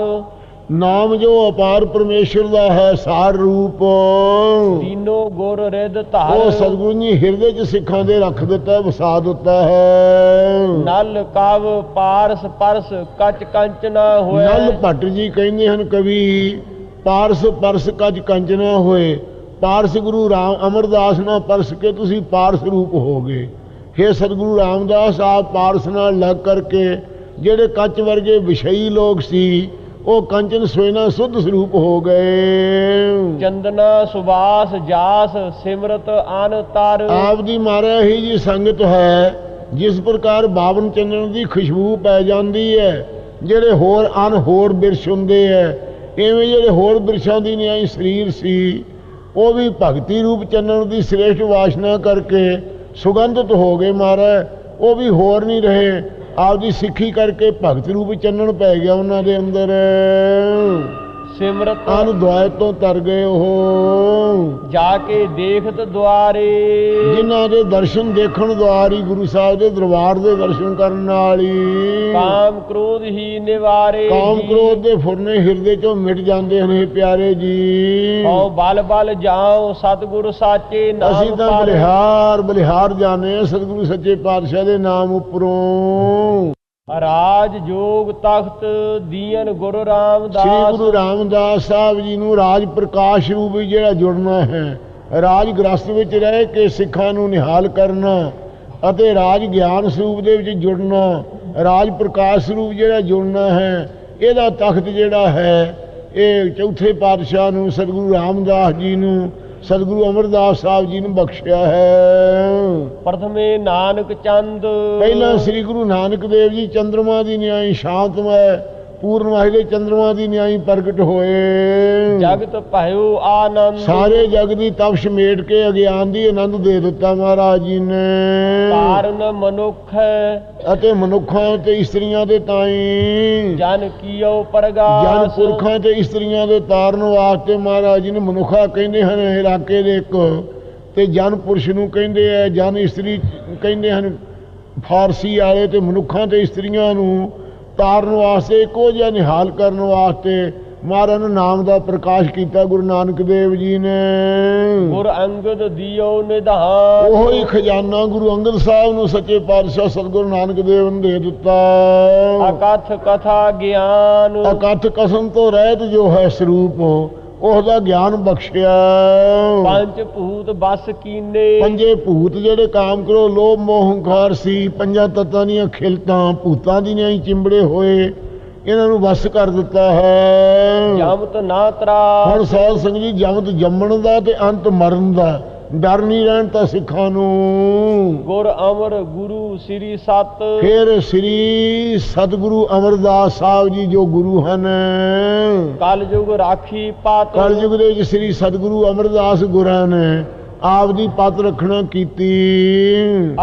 ਨਾਮ ਜੋ ਅਪਾਰ ਪਰਮੇਸ਼ਰ ਦਾ ਹੈ ਸਾਰ ਰੂਪ। ਤੀਨੋ ਗੁਰ ਰਿਦ ਉਹ ਧਾਰ ਸਤਿਗੁਰੂ ਜੀ ਹਿਰਦੇ 'ਚ ਸਿੱਖਾਂ ਦੇ ਰੱਖ ਦਿੱਤਾ ਵਸਾ ਦਿੱਤਾ ਹੈ। ਨਲ ਕਵ ਪਾਰਸ ਪਰਸ ਕਚ ਕੰਚ ਨਾ ਹੋਏ। ਨਲ ਭੱਟ ਜੀ ਕਹਿੰਦੇ ਹਨ ਕਵੀ ਪਾਰਸ ਪਰਸ ਕੱਜ ਕੰਜਨਾ ਹੋਏ। ਪਾਰਸ ਗੁਰੂ ਰਾਮ ਅਮਰਦਾਸ ਨਾਲ ਪਰਸ ਕੇ ਤੁਸੀਂ ਪਾਰਸ ਰੂਪ ਹੋਗੇ हे ਸਤਿਗੁਰੂ ਰਾਮਦਾਸ ਆਪ ਪਾਰਸ ਨਾਲ ਲੱਗ ਕਰਕੇ ਜਿਹੜੇ ਕੱਚ ਵਰਗੇ ਵਿਸ਼ਈ ਲੋਕ ਸੀ ਉਹ ਕੰਚਨ ਸੋਇਨਾ ਸੁੱਧ ਸਰੂਪ ਹੋ ਗਏ। ਚੰਦਨਾ ਸੁਬਾਸ ਜਾਸ ਸਿਮਰਤ ਅਨ ਤਰ। ਆਪ ਦੀ ਮਾਰਿਆ ਹੀ ਜੀ ਸੰਗਤ ਹੈ ਜਿਸ ਪ੍ਰਕਾਰ ਬਾਵਨ ਚੰਦਨ ਦੀ ਖੁਸ਼ਬੂ ਪੈ ਜਾਂਦੀ ਹੈ ਜਿਹੜੇ ਹੋਰ ਅਨ ਹੋਰ ਬਿਰਸ਼ ਹੁੰਦੇ ਹੈ ਐਵੇਂ ਜਿਹੜੇ ਹੋਰ ਬਿਰਸ਼ਾਂ ਦੀ ਨਿਆਈ ਸਰੀਰ ਸੀ ਉਹ ਵੀ ਭਗਤੀ ਰੂਪ ਚੰਦਨ ਦੀ ਸ੍ਰੇਸ਼ਟ ਵਾਸ਼ਨਾ ਕਰਕੇ ਸੁਗੰਧਿਤ ਹੋ ਗਏ ਮਹਾਰਾਜ ਉਹ ਵੀ ਹੋਰ ਨਹੀਂ ਰਹੇ। ਆਪਦੀ ਸਿੱਖੀ ਕਰਕੇ ਭਗਤ ਰੂਪ ਚੰਨਣ ਪੈ ਗਿਆ ਉਹਨਾਂ ਦੇ ਅੰਦਰ। ਸਿਮਰਤ ਅਨ ਦੁਆਇ ਤੋਂ ਤਰ ਗਏ ਉਹ। ਜਾ ਕੇ ਦੇਖਤ ਦੁਆਰੇ। ਜਿਨ੍ਹਾਂ ਦੇ ਦਰਸ਼ਨ ਦੇਖਣ ਦੁਆਰੀ ਗੁਰੂ ਸਾਹਿਬ ਦੇ ਦਰਬਾਰ ਦੇ ਦਰਸ਼ਨ ਕਰਨ ਵਾਲੀ। ਕਾਮ ਕ੍ਰੋਧ ਹੀ ਨਿਵਾਰੇ ਕਾਮ ਕ੍ਰੋਧ ਦੇ ਫੁਰਨੇ ਹਿਰਦੇ ਚੋਂ ਮਿਟ ਜਾਂਦੇ ਨੇ ਪਿਆਰੇ ਜੀ। ਹਉ ਬਲ ਬਲ ਜਾਉ ਸਤਿਗੁਰ ਸਾਚੇ ਅਸੀਂ ਨਾਮ ਤਾਂ ਪਰ ਬਲਿਹਾਰ ਬਲਿਹਾਰ ਜਾਣੇ ਸਤਿਗੁਰੂ ਸੱਚੇ ਪਾਤਸ਼ਾਹ ਦੇ ਨਾਮ ਉੱਪਰੋਂ। ਰਾਜ ਜੋਗ ਤਖਤ ਦੀਨ ਗੁਰੂ ਸ੍ਰੀ ਗੁਰੂ ਰਾਮਦਾਸ ਸਾਹਿਬ ਜੀ ਨੂੰ ਰਾਜ ਪ੍ਰਕਾਸ਼ ਰੂਪ ਵਿੱਚ ਜਿਹੜਾ ਜੁੜਨਾ ਹੈ ਰਾਜ ਗ੍ਰਸਤ ਵਿੱਚ ਰਹਿ ਕੇ ਸਿੱਖਾਂ ਨੂੰ ਨਿਹਾਲ ਕਰਨਾ ਅਤੇ ਰਾਜ ਗਿਆਨ ਸਰੂਪ ਦੇ ਵਿੱਚ ਜੁੜਨਾ, ਰਾਜ ਪ੍ਰਕਾਸ਼ ਸਰੂਪ ਜਿਹੜਾ ਜੁੜਨਾ ਹੈ, ਇਹਦਾ ਤਖਤ ਜਿਹੜਾ ਹੈ, ਇਹ ਚੌਥੇ ਪਾਤਸ਼ਾਹ ਨੂੰ ਸਤਿਗੁਰੂ ਰਾਮਦਾਸ ਜੀ ਨੂੰ ਸਤਿਗੁਰੂ ਅਮਰਦਾਸ ਸਾਹਿਬ ਜੀ ਨੂੰ ਬਖਸ਼ਿਆ ਹੈ। ਪ੍ਰਥਮੇ ਨਾਨਕ ਚੰਦ। ਪਹਿਲਾਂ ਸ੍ਰੀ ਗੁਰੂ ਨਾਨਕ ਦੇਵ ਜੀ ਚੰਦਰਮਾ ਦੀ ਨਿਆਈ ਸ਼ਾਂਤਮੈ ਪੂਰਨਮਾਹੀ ਚੰਦਰਮਾ ਦੀ ਨਿਆਈ ਪ੍ਰਗਟ ਹੋਏ। ਜਗਤ ਭਇਓ ਆਨੰਦ। ਸਾਰੇ ਜਗ ਦੀ ਤਪਸ਼ ਮੇਟ ਕੇ ਅਗਿਆਨ ਦੀ ਆਨੰਦ ਦੇ ਦਿੱਤਾ ਮਹਾਰਾਜ ਜੀ ਨੇ। ਕਾਰਨ ਮਨੁੱਖ। ਅਤੇ ਮਨੁੱਖਾਂ ਤੇ ਇਸਤਰੀਆਂ ਦੇ ਤਾਈ। ਜਨ ਕੀਓ ਜਨ ਪਰਗਾਸ ਪੁਰਖਾਂ ਤੇ ਇਸਤਰੀਆਂ ਦੇ ਤਾਰਨ ਵਾਸਤੇ ਮਹਾਰਾਜ ਜੀ ਨੇ ਮਨੁੱਖਾ ਕਹਿੰਦੇ ਹਨ ਇਲਾਕੇ ਦੇ ਇੱਕ। ਤੇ ਜਨ ਪੁਰਸ਼ ਨੂੰ ਕਹਿੰਦੇ ਆ ਜਨ ਇਸਤਰੀ ਕਹਿੰਦੇ ਹਨ ਫਾਰਸੀ ਵਾਲੇ ਤੇ ਮਨੁੱਖਾਂ ਤੇ ਇਸਤਰੀਆਂ ਨੂੰ। ਤਾਰਨ ਵਾਸਤੇ ਇੱਕੋ ਜਿਹਾ ਨਿਹਾਲ ਕਰਨ ਵਾਸਤੇ ਮਹਾਰਾਜ ਨੇ ਨਾਮ ਦਾ ਪ੍ਰਕਾਸ਼ ਕੀਤਾ ਗੁਰੂ ਨਾਨਕ ਦੇਵ ਜੀ ਨੇ। ਗੁਰ ਅੰਗਦ ਦਿਓ ਨਿਧਾਨ। ਉਹੋ ਹੀ ਖਜ਼ਾਨਾ ਗੁਰੂ ਅੰਗਦ ਸਾਹਿਬ ਨੂੰ ਸੱਚੇ ਪਾਤਸ਼ਾਹ ਸਤਿਗੁਰੂ ਨਾਨਕ ਦੇਵ ਨੇ ਦੇ ਦਿੱਤਾ। ਅਕਥ ਕਥਾ ਗਿਆਨ। ਅਕਥ ਕਸਮ ਤੋਂ ਰਹਿਤ ਜੋ ਹੈ ਸਰੂਪ ਉਹਦਾ ਗਿਆਨ ਬਖਸ਼ਿਆ। ਪੰਜ ਭੂਤ ਬਸ ਕੀਨੇ। ਪੰਜੇ ਭੂਤ ਜਿਹੜੇ ਕਾਮ ਕਰੋ ਲੋਭ ਮੋਹ ਹੰਕਾਰ ਸੀ ਪੰਜਾਂ ਤੱਤਾਂ ਦੀਆਂ ਖਿਲਤਾਂ ਭੂਤਾਂ ਦੀਆਂ ਹੀ ਚਿੰਬੜੇ ਹੋਏ ਇਹਨਾਂ ਨੂੰ ਵਸ ਕਰ ਦਿੱਤਾ ਹੈ। ਜਮਤ ਨਾ ਤਰਾ। ਹੁਣ ਸਾਧ ਸੰਗਤ ਜੀ ਜਮਤ ਜੰਮਣ ਦਾ ਤੇ ਅੰਤ ਮਰਨ ਦਾ। ਡਰ ਨਹੀਂ ਰਹਿਣ ਤਾਂ ਸਿੱਖਾਂ ਨੂੰ। ਗੁਰ ਅਮਰ ਗੁਰੂ ਸ੍ਰੀ ਸਤ। ਫਿਰ ਸ੍ਰੀ ਸਤਿਗੁਰੂ ਅਮਰਦਾਸ ਸਾਹਿਬ ਜੀ ਜੋ ਗੁਰੂ ਹਨ। ਕਲ ਯੁਗ ਰਾਖੀ ਪਾਤ ਕਲਯੁਗ ਦੇ ਵਿੱਚ ਸ੍ਰੀ ਸਤਿਗੁਰੂ ਅਮਰਦਾਸ ਗੁਰਾਂ ਨੇ ਆਪ ਦੀ ਪਤ ਰੱਖਣਾ ਕੀਤੀ।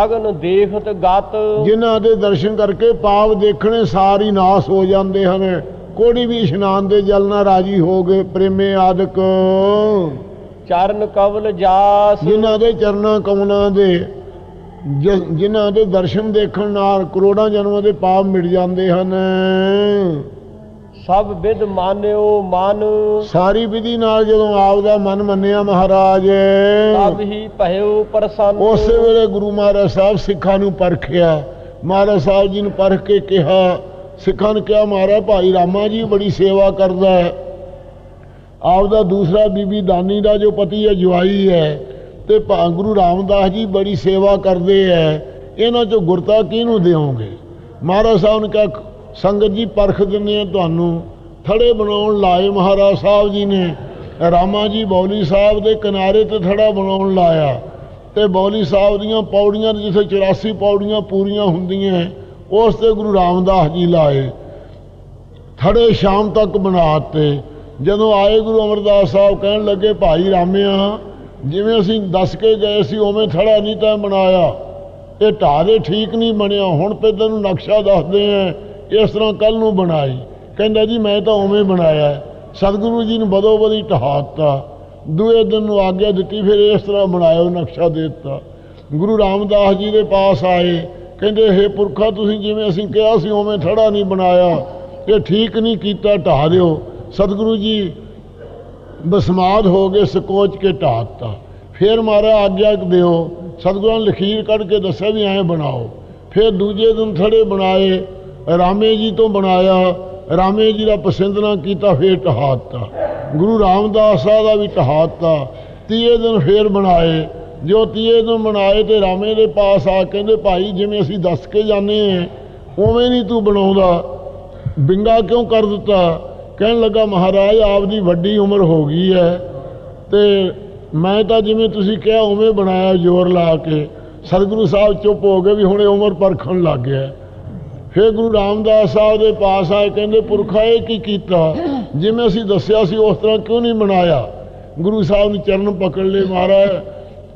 ਅਗਨ ਦੇਖਤ ਗਤ। ਜਿਨ੍ਹਾਂ ਦੇ ਦਰਸ਼ਨ ਕਰਕੇ ਪਾਪ ਦੇਖਣੇ ਸਾਰੀ ਨਾਸ ਹੋ ਜਾਂਦੇ ਹਨ। ਕੋੜੀ ਵੀ ਇਸ਼ਨਾਨ ਦੇ ਜਲ ਨਾਲ ਰਾਜੀ ਹੋ ਗਏ ਪ੍ਰੇਮੇ ਆਦਿਕ। ਚਰਨ ਕਵਲ ਜਾਸ। ਜਿਨ੍ਹਾਂ ਦੇ ਚਰਨਾਂ ਕਮਲਾਂ ਦੇ ਜਿਨ੍ਹਾਂ ਦੇ ਦਰਸ਼ਨ ਦੇਖਣ ਨਾਲ ਕਰੋੜਾਂ ਜਨਮਾਂ ਦੇ ਪਾਪ ਮਿਟ ਜਾਂਦੇ ਹਨ। ਸਭ ਵਿਦ ਮਾਨਿਓ ਮਨ। ਸਾਰੀ ਵਿਧੀ ਨਾਲ ਜਦੋਂ ਆਪ ਦਾ ਮਨ ਮੰਨਿਆ ਮਹਾਰਾਜ ਸਭ ਹੀ ਭਇਓ ਪ੍ਰਸੰਨ। ਉਸੇ ਵੇਲੇ ਗੁਰੂ ਮਹਾਰਾਜ ਸਾਹਿਬ ਸਿੱਖਾਂ ਨੂੰ ਪਰਖਿਆ। ਮਹਾਰਾਜ ਸਾਹਿਬ ਜੀ ਨੂੰ ਪਰਖ ਕੇ ਕਿਹਾ ਸਿੱਖਾਂ ਨੇ ਕਿਹਾ ਮਹਾਰਾਜ ਭਾਈ ਰਾਮਾ ਜੀ ਬੜੀ ਸੇਵਾ ਕਰਦਾ ਹੈ। ਆਪਦਾ ਦੂਸਰਾ ਬੀਬੀ ਦਾਨੀ ਦਾ ਜੋ ਪਤੀ ਹੈ, ਜਵਾਈ ਹੈ ਤੇ ਭਾ ਗੁਰੂ ਰਾਮਦਾਸ ਜੀ ਬੜੀ ਸੇਵਾ ਕਰਦੇ ਹੈ, ਇਹਨਾਂ ਚੋਂ ਗੁਰਤਾ ਕਿਹਨੂੰ ਦਿਓਗੇ? ਮਹਾਰਾਜ ਸਾਹਿਬ ਨੇ ਕਿਹਾ, ਸੰਗਤ ਜੀ ਪਰਖ ਦਿੰਦੇ ਆ ਤੁਹਾਨੂੰ। ਥੜੇ ਬਣਾਉਣ ਲਾਏ ਮਹਾਰਾਜ ਸਾਹਿਬ ਜੀ ਨੇ। ਰਾਮਾ ਜੀ ਬੌਲੀ ਸਾਹਿਬ ਦੇ ਕਿਨਾਰੇ ਤੇ ਥੜਾ ਬਣਾਉਣ ਲਾਇਆ। ਤੇ ਬੌਲੀ ਸਾਹਿਬ ਦੀਆਂ ਪੌੜੀਆਂ ਜਿੱਥੇ 84 ਪੌੜੀਆਂ ਪੂਰੀਆਂ ਹੁੰਦੀਆਂ, ਉਸ ਤੇ ਗੁਰੂ ਰਾਮਦਾਸ ਜੀ ਲਾਏ। ਥੜੇ ਸ਼ਾਮ ਤੱਕ ਬਣਾਤੇ ਜਦੋਂ ਆਏ ਗੁਰੂ ਅਮਰਦਾਸ ਸਾਹਿਬ ਕਹਿਣ ਲੱਗੇ, ਭਾਈ ਰਾਮਿਆ ਜਿਵੇਂ ਅਸੀਂ ਦੱਸ ਕੇ ਗਏ ਸੀ, ਉਵੇਂ ਥੜਾ ਨਹੀਂ ਤਾਂ ਬਣਾਇਆ। ਇਹ ਢਾਰੇ ਠੀਕ ਨਹੀਂ ਬਣਿਆ। ਹੁਣ ਤੇ ਤੈਨੂੰ ਨਕਸ਼ਾ ਦੱਸਦੇ ਆ, ਇਸ ਤਰ੍ਹਾਂ ਕੱਲ ਨੂੰ ਬਣਾਈ। ਕਹਿੰਦਾ ਜੀ, ਮੈਂ ਤਾਂ ਉਵੇਂ ਬਣਾਇਆ। ਸਤਿਗੁਰੂ ਜੀ ਨੇ ਬਦੋ ਬਦੀ ਢਹਾਤਾ ਦੂਏ ਦਿਨ ਨੂੰ ਆਗਿਆ ਦਿੱਤੀ, ਫਿਰ ਇਸ ਤਰ੍ਹਾਂ ਬਣਾਇਓ ਨਕਸ਼ਾ ਦੇ ਦਿੱਤਾ। ਗੁਰੂ ਰਾਮਦਾਸ ਜੀ ਦੇ ਪਾਸ ਆਏ। ਕਹਿੰਦੇ, ਹੇ ਪੁਰਖਾ, ਤੁਸੀਂ ਜਿਵੇਂ ਅਸੀਂ ਕਿਹਾ ਸੀ, ਉਵੇਂ ਥੜਾ ਨਹੀਂ ਬਣਾਇਆ। ਇਹ ਠੀਕ ਨਹੀਂ ਕੀਤਾ ਢਾ ਦਿਓ। ਸਤਿਗੁਰੂ ਜੀ, ਬਸਮਾਦ ਹੋ ਗਏ ਸਕੋਚ ਕੇ ਢਾਤਾ ਫਿਰ ਮਾਰਾ ਆਗਿਆ ਦਿਓ, ਸਤਿਗੁਰਾਂ ਨੇ ਲਖੀਰ ਕੱਢ ਕੇ ਦੱਸਿਆ ਵੀ ਐਂ ਬਣਾਓ। ਫਿਰ ਦੂਜੇ ਦਿਨ ਥੜੇ ਬਣਾਏ, ਰਾਮੇ ਜੀ ਤੋਂ ਬਣਾਇਆ, ਰਾਮੇ ਜੀ ਦਾ ਪਸੰਦ ਨਾ ਕੀਤਾ, ਫਿਰ ਢਹਾਤਾ। ਗੁਰੂ ਰਾਮਦਾਸ ਸਾਹਿਬ ਦਾ ਵੀ ਟਹਾਤਾ ਤੀਏ ਦਿਨ ਫੇਰ ਬਣਾਏ। ਜੋ ਤੀਏ ਦਿਨ ਬਣਾਏ ਤੇ ਰਾਮੇ ਦੇ ਪਾਸ ਆ ਕਹਿੰਦੇ, ਭਾਈ, ਜਿਵੇਂ ਅਸੀਂ ਦੱਸ ਕੇ ਜਾਂਦੇ ਆ, ਉਵੇਂ ਨਹੀਂ ਤੂੰ ਬਣਾਉਂਦਾ। ਬਿੰਗਾ ਕਿਉਂ ਕਰ ਦਿੱਤਾ? ਕਹਿਣ ਲੱਗਾ, ਮਹਾਰਾਜ ਆਪ ਦੀ ਵੱਡੀ ਉਮਰ ਹੋ ਗਈ ਹੈ ਤੇ ਮੈਂ ਤਾਂ ਜਿਵੇਂ ਤੁਸੀਂ ਕਿਹਾ, ਉਵੇਂ ਬਣਾਇਆ ਜ਼ੋਰ ਲਾ ਕੇ। ਸਤਿਗੁਰੂ ਸਾਹਿਬ ਚੁੱਪ ਹੋ ਗਏ ਵੀ ਹੁਣੇ ਉਮਰ ਪਰਖਣ ਲੱਗ ਗਿਆ ਫਿਰ ਗੁਰੂ ਰਾਮਦਾਸ ਸਾਹਿਬ ਦੇ ਪਾਸ ਆਏ, ਕਹਿੰਦੇ, ਪੁਰਖਾ ਇਹ ਕੀ ਕੀਤਾ? ਜਿਵੇਂ ਅਸੀਂ ਦੱਸਿਆ ਸੀ, ਉਸ ਤਰ੍ਹਾਂ ਕਿਉਂ ਨਹੀਂ ਬਣਾਇਆ ਗੁਰੂ ਸਾਹਿਬ ਨੇ ਚਰਨ ਪਕੜ ਲਏ, ਮਹਾਰਾਜ,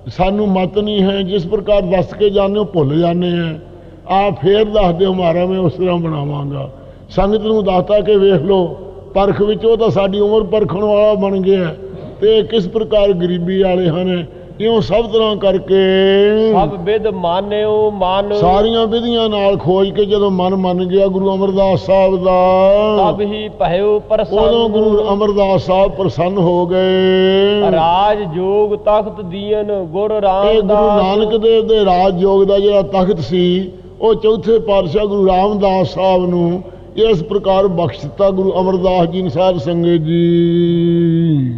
ਸਾਨੂੰ ਮਤ ਨਹੀਂ ਹੈ, ਜਿਸ ਪ੍ਰਕਾਰ ਦੱਸ ਕੇ ਜਾਂਦੇ ਹੋ, ਭੁੱਲ ਜਾਂਦੇ ਆ ਆ ਫੇਰ ਦੱਸ ਦਿਓ, ਮਹਾਰਾਜ, ਮੈਂ ਉਸ ਤਰ੍ਹਾਂ ਬਣਾਵਾਂਗਾ। ਸੰਗਤ ਨੂੰ ਦੱਸਤਾ ਕਿ ਵੇਖ ਲਓ ਪਰਖ ਵਿੱਚ ਉਹ ਤਾਂ ਸਾਡੀ ਉਮਰ ਪਰਖਣ ਵਾਲਾ ਬਣ ਗਿਆ ਤੇ ਇਹ ਕਿਸ ਪ੍ਰਕਾਰ ਗਰੀਬੀ ਵਾਲੇ ਹਨ? ਇਉਂ ਸਭ ਤਰ੍ਹਾਂ ਕਰਕੇ ਸਭ ਵਿਦ ਮਾਨਿਓ ਮਨ। ਸਾਰੀਆਂ ਵਿਧੀਆਂ ਨਾਲ ਖੋਜ ਕੇ ਜਦੋਂ ਮਨ ਮੰਨ ਗਿਆ ਗੁਰੂ ਅਮਰਦਾਸ ਸਾਹਿਬ ਦਾ ਸਭ ਹੀ ਭਇਓ ਪ੍ਰਸੰਨ। ਉਦੋਂ ਗੁਰੂ ਅਮਰਦਾਸ ਸਾਹਿਬ ਪ੍ਰਸੰਨ ਹੋ ਗਏ। ਰਾਜ ਜੋਗ ਤਖਤ ਦੀਨ ਗੁਰ ਇਹ ਰਾਮਦਾਸ। ਗੁਰੂ ਨਾਨਕ ਦੇਵ ਦੇ ਰਾਜ ਯੋਗ ਦਾ ਜਿਹੜਾ ਤਖਤ ਸੀ ਉਹ ਚੌਥੇ ਪਾਤਸ਼ਾਹ ਗੁਰੂ ਰਾਮਦਾਸ ਸਾਹਿਬ ਨੂੰ ਇਸ ਪ੍ਰਕਾਰ ਬਖਸ਼ ਦਿੱਤਾ ਗੁਰੂ ਅਮਰਦਾਸ ਜੀ ਨੇ ਸਾਧ ਸੰਗਤ ਜੀ।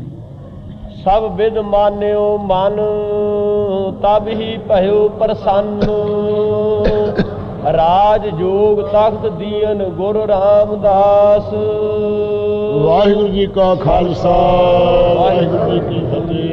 ਸਭ ਵਿਦ ਮਾਨਿਓ ਮਨ ਤਬ ਹੀ ਭਇਓ ਪ੍ਰਸੰਨ। ਰਾਜ ਜੋਗ ਤਖਤ ਦੀਨ ਗੁਰ ਰਾਮਦਾਸ। ਵਾਹਿਗੁਰੂ ਜੀ ਕਾ ਖਾਲਸਾ ਵਾਹਿਗੁਰੂ ਜੀ ਕੀ ਫਤਿਹ।